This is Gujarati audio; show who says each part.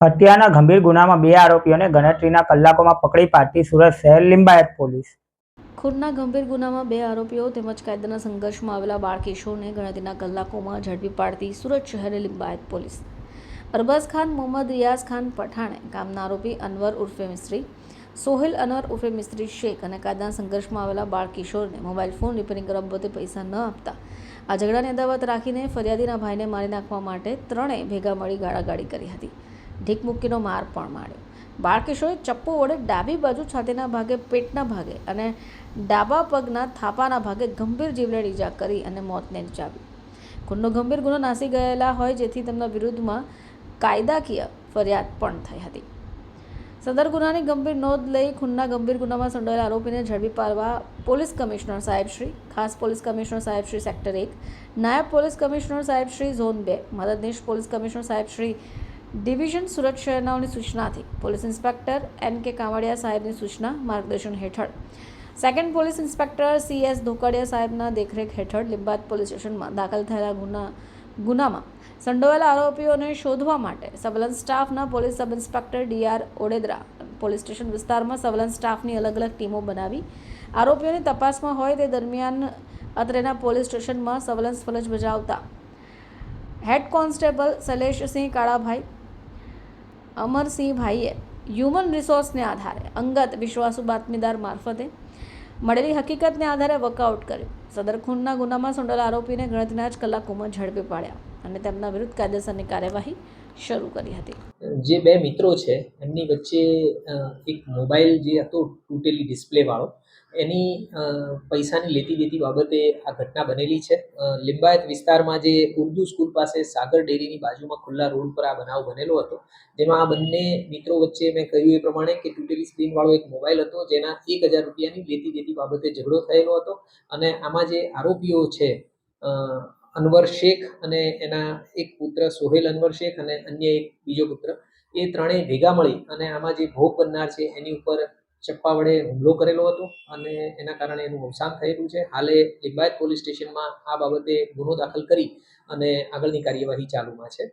Speaker 1: હત્યાના ગંભીર ગુનામાં બે આરોપીઓને ગણતરીના કલાકોમાં પકડી પાડતી સુરત શહેર લિંબાયત પોલીસ.
Speaker 2: ખૂનના ગંભીર ગુનામાં બે આરોપીઓ તેમજ કાયદાના સંઘર્ષમાં આવેલા બાળકિશોરને ગણતરીના કલાકોમાં ઝડપી પાડતી સુરત શહેર લિંબાયત પોલીસ. અરબાઝ ખાન મોહમ્મદ રિયાઝ ખાન પઠાણે ગામના આરોપી અનવર ઉર્ફે મિસ્ત્રી, સોહેલ અનવર ઉર્ફે મિસ્ત્રી શેખ અને કાયદાના સંઘર્ષમાં આવેલા બાળકિશોરને મોબાઈલ ફોન રિપેરિંગ કરવા બાબતે પૈસા ન આપતા આ ઝઘડાને અદાવત રાખીને ફરિયાદીના ભાઈને મારી નાખવા માટે ત્રણેય ભેગા મળી ગાળાગાળી કરી હતી. ઢીક મૂકીનો માર પણ માર્યો. બાળકિશોરે ચપ્પુ વડે ડાબી બાજુ છાતીના ભાગે, પેટના ભાગે અને ડાબા પગના થાપાના ભાગે ગંભીર જીવલેણ ઈજા કરી અને મોતને નીચાવી ગુનો ગંભીર ગુનો નાસી ગયેલા હોય જેથી તેમના વિરુદ્ધમાં કાયદાકીય ફરિયાદ પણ થઈ હતી. સદર ગુનાની ગંભીર નોંધ લઈ ખૂનના ગંભીર ગુનામાં સંડોયેલા આરોપીને ઝડપી પાડવા પોલીસ કમિશનર સાહેબશ્રી ખાસ પોલીસ કમિશનર સાહેબ શ્રી સેક્ટર એક, નાયબ પોલીસ કમિશનર સાહેબ શ્રી ઝોન બે, મદદનીશ પોલીસ કમિશનર સાહેબ શ્રી ડિવિઝન સુરત શહેરનાઓની સૂચનાથી police inspector N K Kavadia સાહેબની સૂચના માર્ગદર્શન હેઠળ. Second police inspector C S Dhokadiya સાહેબના દેખરેખ હેઠળ લીંબાદ પોલીસ સ્ટેશનમાં દાખલ થયેલા ગુના, ગુનામાં સંડોવાયેલા આરોપીઓને શોધવા માટે સર્વેલન્સ સ્ટાફના police sub inspector D R Odedara police station વિસ્તારમાં સર્વેલન્સ સ્ટાફની અલગ અલગ ટીમો બનાવી આરોપીઓની તપાસમાં હોય તે દરમિયાન અત્રેના પોલીસ સ્ટેશનમાં સર્વેલન્સ ફરજ બજાવતા હેડ કોન્સ્ટેબલ શૈલેષસિંહ કાળાભાઈ અમરસિંહભાઈએ હ્યુમન રિસોર્સને આધારે, અંગત વિશ્વાસુ બાતમીદાર મારફતે મળેલી હકીકતને આધારે વર્કઆઉટ કર્યું. સદર ખૂનના ગુનામાં સંડોવાયેલા આરોપીને ગણતરીના જ કલાકોમાં ઝડપી પાડ્યા અને તેમના વિરુદ્ધ કાયદેસરની કાર્યવાહી શરૂ કરી હતી.
Speaker 3: જે બે મિત્રો છે, એમની વચ્ચે એક મોબાઈલ જે હતો, તૂટેલી ડિસ્પ્લે વાળો એની પૈસાની લેતી દેતી બાબતે આ ઘટના બનેલી છે. લિંબાયત વિસ્તારમાં જે ઉર્દુ સ્કૂલ પાસે સાગર ડેરીની બાજુમાં ખુલ્લા રોડ પર આ બનાવ બનેલો હતો, જેમાં આ બંને મિત્રો વચ્ચે મેં કહ્યું એ પ્રમાણે કે તૂટેલી સ્ક્રીન વાળો એક મોબાઈલ હતો, જેના એક હજાર રૂપિયાની લેતી દેતી બાબતે ઝઘડો થયેલો હતો. અને આમાં જે આરોપીઓ છે અનવર શેખ અને એના એક પુત્ર સોહેલ અનવર શેખ અને અન્ય એક બીજો પુત્ર, એ ત્રણેય ભેગા મળી અને આમાં જે ભોગ બનનાર છે, એની ઉપર ચપ્પા વડે હુમલો કરેલો હતો અને એના કારણે એનું અવસાન થયેલું છે. હાલે લિંબાયત પોલીસ સ્ટેશનમાં આ બાબતે ગુનો દાખલ કરી અને આગળની કાર્યવાહી ચાલુમાં છે.